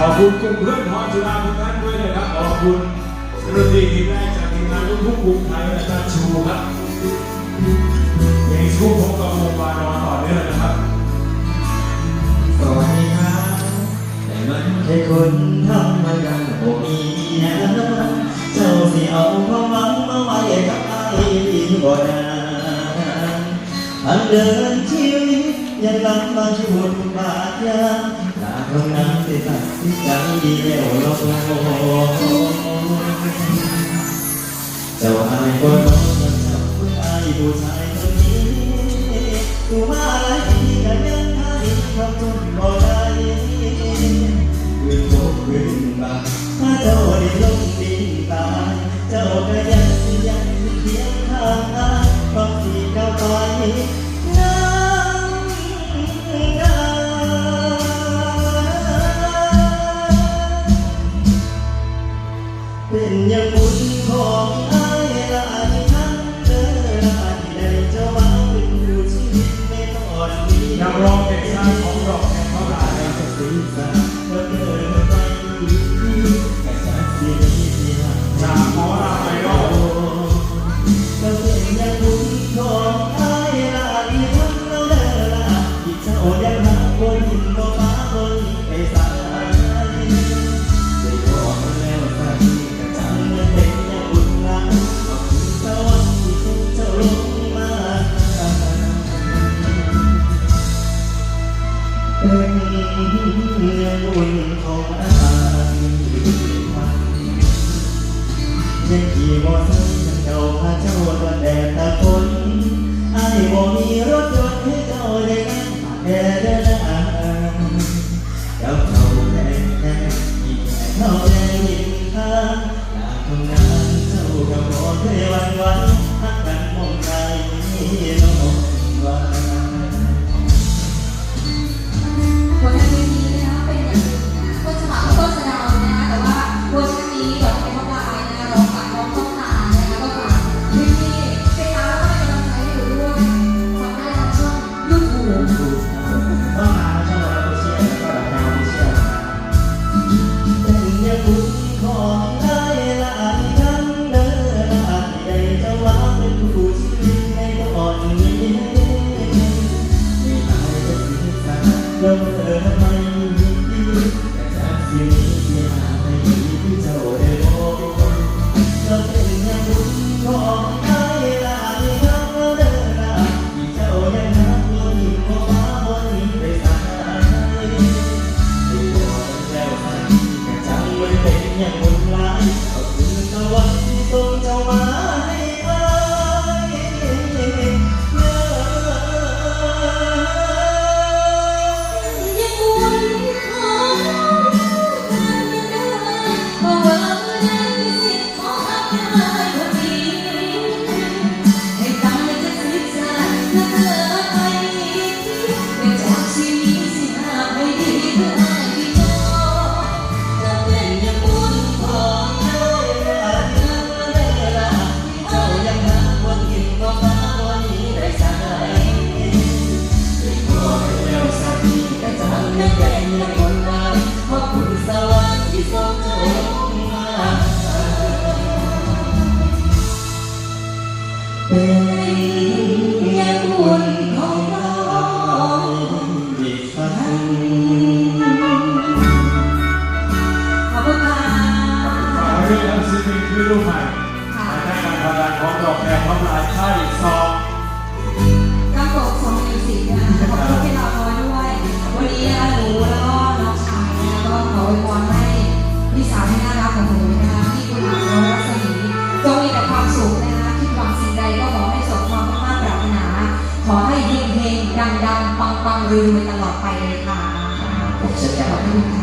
ขอบคุณกลุ่มเพื่อนพรจุฬาทุกท่านด้วยนะครับ ขอบคุณดนตรีที่ได้จากทีมงานลูกทุ่งกรุงไทยอาจารย์ชูครับยังคู่ของกองวงวานอนต่อเนื่องนะครับสวัสดีครับแต่มันแค่คนทำมากันโอ้มีนะเจ้าสิเอาความหวังมาไว้กับไอ้บ่นานทางเดินชีวิตยังลำบากที่วุ่นวายากำลังจะตัดสินใจดีแล้วลองเจ้าอายก็ต้องจำคุณอายผู้ชายคนนี้ดูมาหลายทีกันยัง นังรองเป็นสร้างของรอกแห่งพราชาสี เป็นบุญของอาหารยังขี่อเตองเก่าพาเจ้าตอนแดดตะคนไอ้บ่มีรถยนต์ให้เจ้าได้นั่งแอร์ได้ the Yeah. ดังๆปังๆรวยๆตลอดไปเลยค่ะผมสัญญา